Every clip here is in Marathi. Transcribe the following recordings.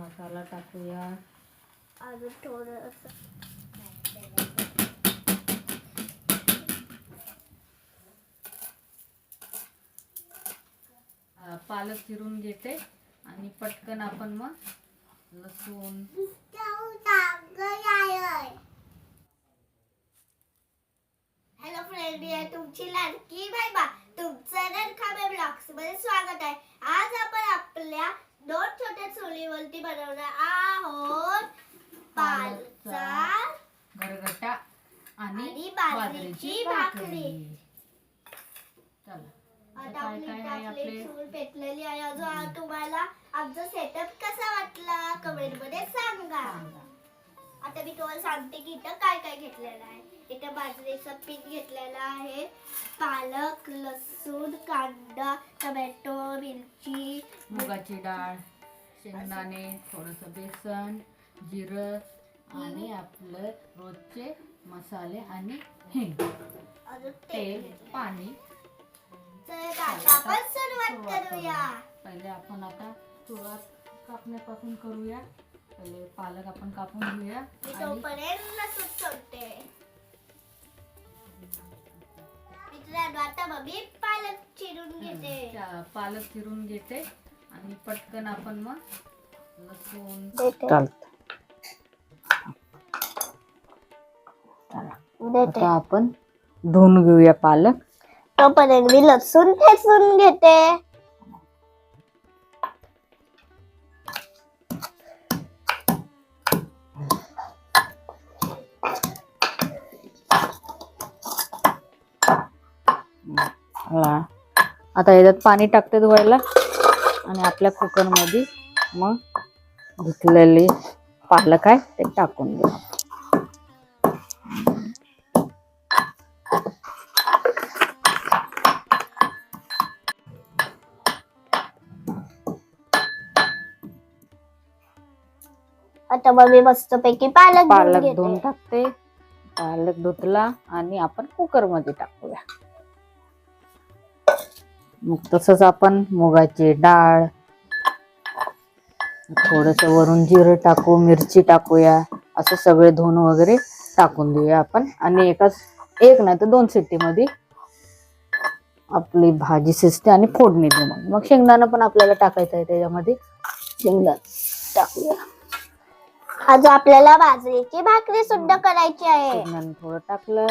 मसाला टाकूया. अजून थोडं पालक चिरून घेते आणि पटकन आपण मग लसूण. हॅलो फ्रेंड मी आहे तुमची लाडकी बाय बा. तुमचं नरखाबे ब्लॉग्समध्ये स्वागत आहे. आज आपण आपल्या दोन छोट्या चुलीवरती बनवणार आहोत पालचा गरगटा आणि आणि बाजरीची भाकरी. चला. आता काय आपली काय आहे आपली चूल पेटलेली आहे. अजून तुम्हाला आमचा सेटअप कसा वाटला? कमेंटमध्ये सांगा. सांगा. आता मी तुम्हाला सांगते की इथं काय काय घेतलेलं आहे. इथं बाजरीचं पीठ घेतलेलं आहे. पालक लसूण कांदा टोमॅटो मिरची. मुगाची डाळ शेंगदाणे थोडस बेसन जिरं आणि आपलं रोजचे मसाले आणि हिंग अजून तेल पाणी. तर आता आपण सुरुवात सुरुवात करूया. पहिले आपण आता सुरुवात कापण्यापासून करूया. पहिले पालक आपण कापून घेऊया मी आणि तोपर्यंत लसूण सोडते. मित्रांनो आता मम्मी पालक चिरून घेते. त्या- पालक चिरून घेते आणि पटकन आपण मग लसूण चालत. आता आपण धुवून घेऊया पालक. तोपर्यंत मी लसूण ठेचून घेते. हा. आता याच्यात पाणी टाकते धुवायला आणि आपल्या कुकरमध्ये मग धुतलेली पालक आहे ते टाकून देऊ. आता मग मी मस्तपैकी पालक पालक धुवून टाकते. पालक धुतला आणि आपण कुकरमध्ये मग तसंच आपण मुगाची डाळ थोडस वरून जिरं टाकू मिरची टाकूया असं सगळे धुवून वगैरे टाकून देऊया आपण. आणि एकाच एक नाही तर दोन शिट्टीमध्ये आपली भाजी शिजते आणि फोडणी देऊ मग. मग शेंगदाणा पण आपल्याला टाकायचं आहे त्याच्यामध्ये. शेंगदाणा टाकूया. आज आपल्याला बाजरीची भाकरी सुद्धा करायची आहे. शेंगदाणे थोडं टाकलं.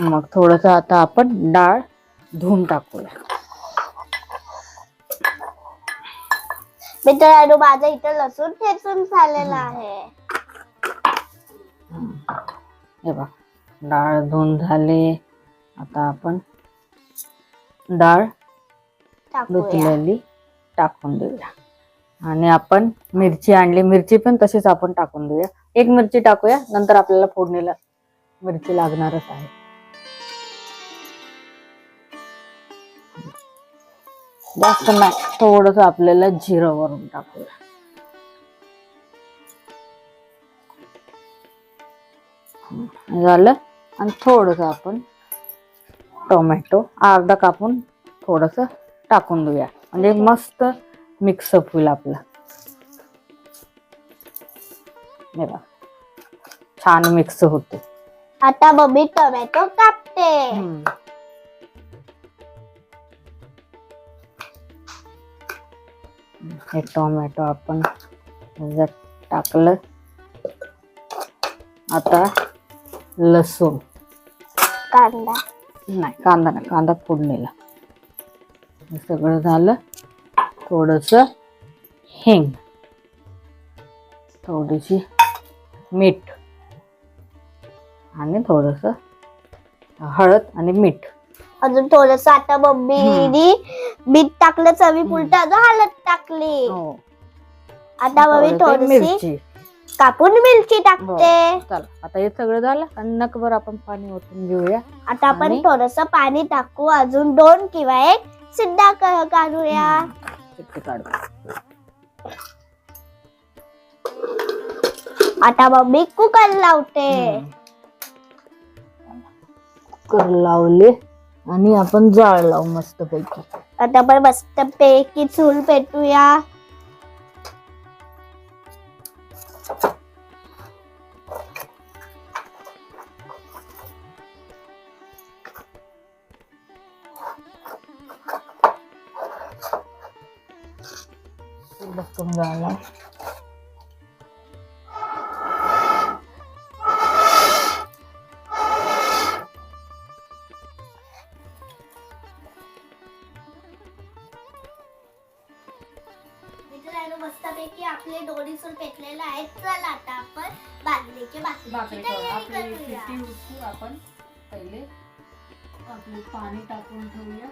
मग थोडस आता आपण डाळ धुवून टाकूया. मित्रांनो माझं इथं लसूण ठेचून झालेलं आहे. हे बघ डाळ धुवून झाले. आता आपण डाळ धुतलेली टाकून देऊया. आणि आपण मिरची आणली. मिरची पण तशीच आपण टाकून देऊया. एक मिरची टाकूया नंतर आपल्याला फोडणीला मिरची लागणारच आहे. जास्त नाही थोडस आपल्याला जिरं वरून टाकूया. झालं? आणि थोडस आपण टोमॅटो अर्धा कापून थोडस टाकून देऊया. म्हणजे मस्त मिक्सअप होईल आपलं. हे बघा. छान मिक्स होते. आता मम्मी टोमॅटो कापते. हे टोमॅटो आपण टाकलं. आता लसूण. कांदा. नाही कांदा नाही कांदा फोडणीला. हे सगळं झालं. थोडस हिंग. थोडीशी मीठ. आणि थोडस हळद आणि मीठ. अजून थोडस आता मम्मीनी मीठ टाकलं चवी पुलट अजून हळद टाकली. हो. आता मम्मी थोडीशी मिरची. कापून मिरची टाकते. चला. आता हे सगळं झालं आणि नकभर आपण पाणी ओतून घेऊया. आता आपण आणि- थोडस पाणी टाकू. अजून दोन किंवा एक सिद्धा क- काढूया. काढू आता मम्मी कुकर लावते. कुकर लावले आणि आपण जाळ लावू मस्त पैकी आता आपण मस्त पैकी चूल पेटूया. बघून झालं उचलू आपण पहिले आपले पाणी टाकून ठेवूया.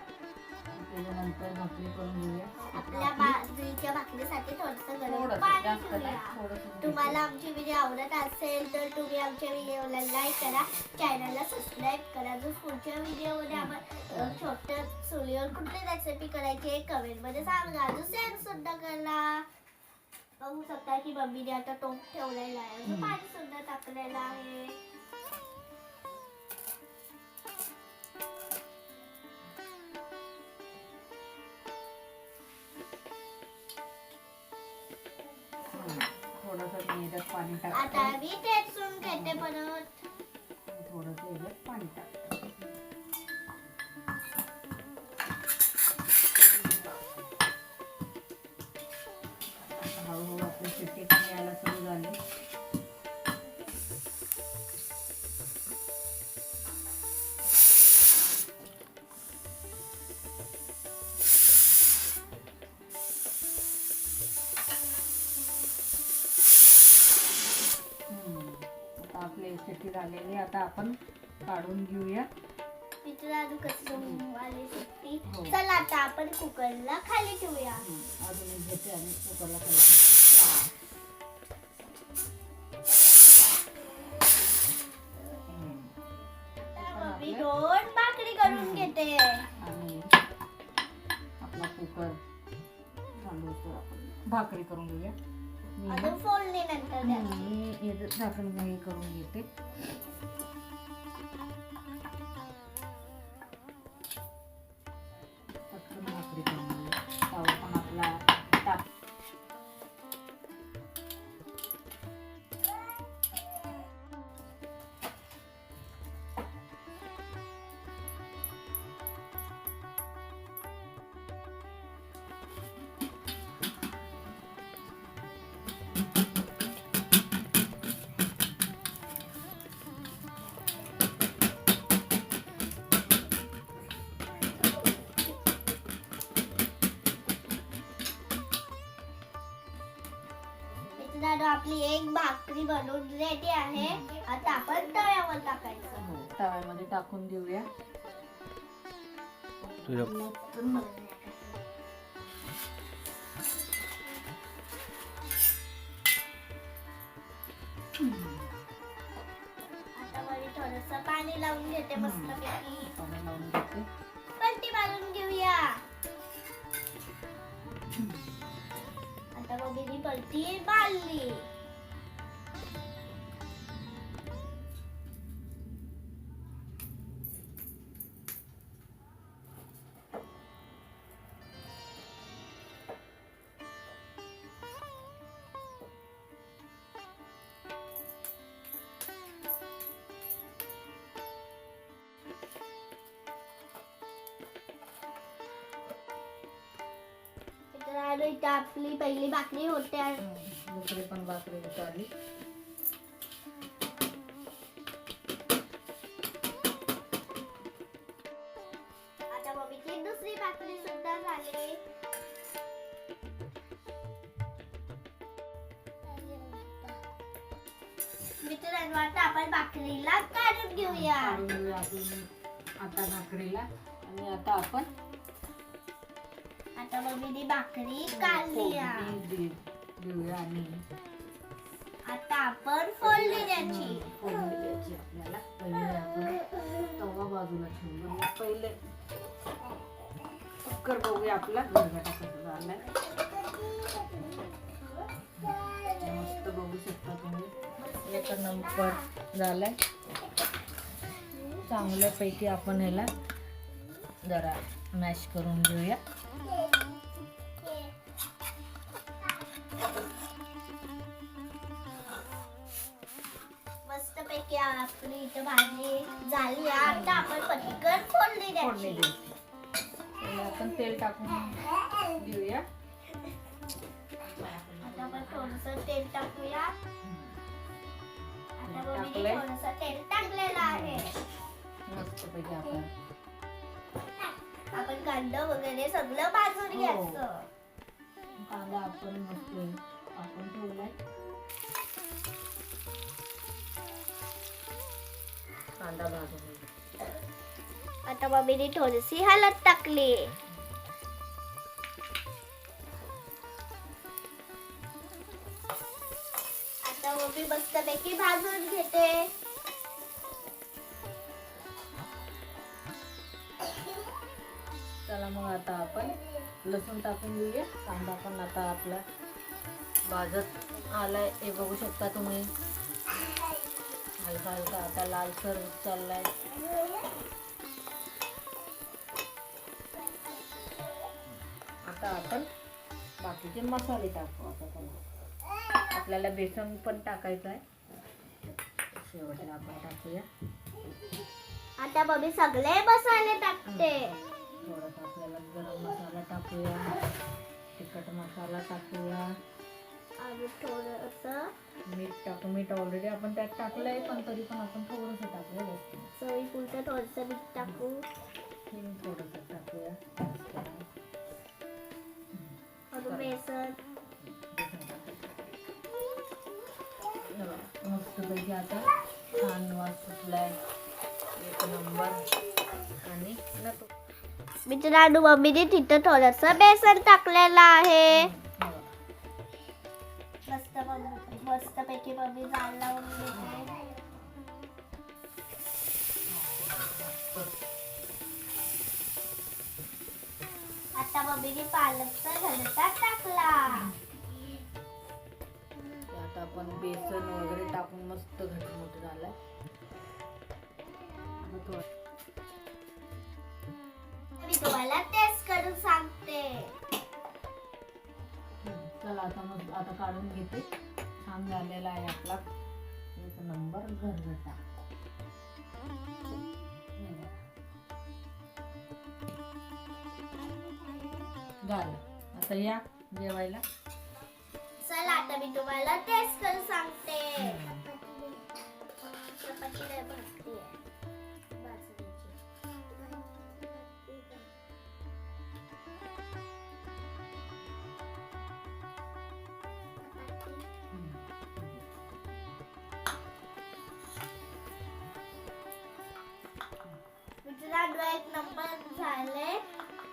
त्याच्यानंतर भाकरी करून घेऊया. आपल्या बाजरीच्या भाकरीसाठी थोडस गरम पाणी तुम्हाला आमची व्हिडिओ आवडत असेल तर तुम्ही आमच्या व्हिडिओला लाईक करा. चॅनलला सबस्क्राईब करा. जो पुढच्या व्हिडिओमध्ये आपण अ, छोट्या चुलीवर कुठली रेसिपी करायची कमेंटमध्ये सांगा. अजून शेअर सुद्धा करा. बघू शकता की मम्मीने आता टोप ठेवलेला आहे. पाणी सुद्धा टाकलेलं आहे. थोडंसं मी याच्यात पाणी आता टाकते. मी ठेचून घेते परत. थोडंसं याच्यात पाणी टाकते. शिट्टी झालेली. आता आपण काढून घेऊया हो. चला आता आपण कुकरला खाली ठेवूया हम्म. अजून एक घेते आणि कुकरला खाली ठेवते. हम्म. आता मी दोन भाकरी करून घेते आणि आपला कुकर आपण भाकरी करून घेऊया मी याचं झाकण हे करून घेते मित्रांनो आपली एक भाकरी बनवून रेडी आहे. आता आपण तव्यावर टाकायचं. हो, तव्यामध्ये टाकून देऊया. आता मी थोडस पाणी लावून घेते मस्तपैकी. पाणी लावून घेते. आता मम्मीनी मारली मित्रांनो इथे आपली पहिली भाकरी होते. दुसरी पण भाकरी उतारली आता मम्मीची दुसरी भाकरी सुद्धा झाली. मित्रांनो आता आपण भाकरीला काढून घेऊया. काढून घेऊया आपण आता भाकरीला. आणि आता आपण मम्मीने भाकरी काढली देऊया आणि आता आपण फोडली त्याची द्यायची आपल्याला. पहिले आपण तवा बाजूला ठेवूया पहिले कुकर बघूया आपला. गरगटा कसा झालाय. मस्त बघू शकता तुम्ही. एक नंबर झालाय. चांगल्यापैकी आपण ह्याला जरा मॅश करून घेऊया. आपली इथं भाजी झाली आहे. आता आपण पटकन फोडणी द्यायची. द्यायची. त्याला आपण तेल टाकून देऊया. आता आपण थोडस तेल टाकूया. आता तेल मम्मीने टाकलंय. थोडस तेल टाकलेलं आहे. मस्त पैकी आपण. आपण कांदा वगैरे सगळं भाजून हो. घ्यायचं. कांदा आपण मस्त आपण ठेवलाय. कांदा भाजून. आता मम्मीने थोडीशी हळद टाकली. आता मम्मी मस्तपैकी भाजून घेते. चला मग आता आपण लसूण टाकून घेऊया. कांदा पण आता आपला भाजत आलाय. हे बघू शकता तुम्ही. हलका हलका आता लालसर चाललाय. आता आपण बाकीचे मसाले टाकू आता त्याला. आपल्याला बेसन पण टाकायचं आहे. शेवटला आपण टाकूया. आता मम्मी सगळे मसाले टाकते. थोडासा आपल्याला गरम मसाला टाकूया. तिखट मसाला टाकूया. आणि थोडस मीठ टाकू मीठ ऑलरेडी आपण त्यात टाकलंय पण तरी पण आपण थोडंसं टाकूया जास्त थोडस मीठ टाकू. हिंग थोडंसं टाकूया. बेसन. मस्तपैकी आता छान वास सुटलाय. एक नंबर. आणि मित्रांनो मम्मीने तिथं थोडस बेसन टाकलेलं आहे. पैकी मम्मी जाळ लावून घेते आता मम्मीने पालकचा घनता टाकला. आता आपण बेसन वगैरे टाकून मस्त घटमुट झालाय. मी तुम्हाला टेस्ट करून सांगते. चला आता मग आता काढून घेते. छान झालेला आहे आपला. एक नंबर घरगटा झालं. आता या जेवायला. चला आता मी तुम्हाला टेस्ट करून सांगते. भाकरी आहे. बाजरीची. मित्रांनो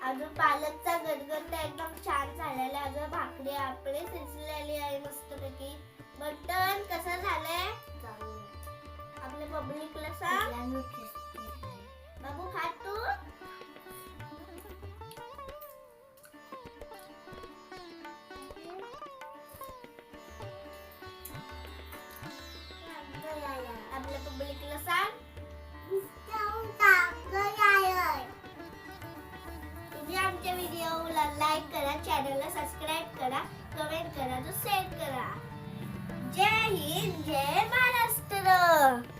अजून पालकचा गदगद एकदम छान झालेला आहे अजून भाकरी आपले. शिजलेली आहे मस्तपैकी. बटन कसं झालंय? आपल्या पब्लिकला सांग. बाबू खात तू? आपल्या पब्लिकला सांग. आमच्या व्हिडिओला लाईक करा चॅनलला सबस्क्राईब करा कमेंट करा तो शेअर करा. जय हिंद जय महाराष्ट्र.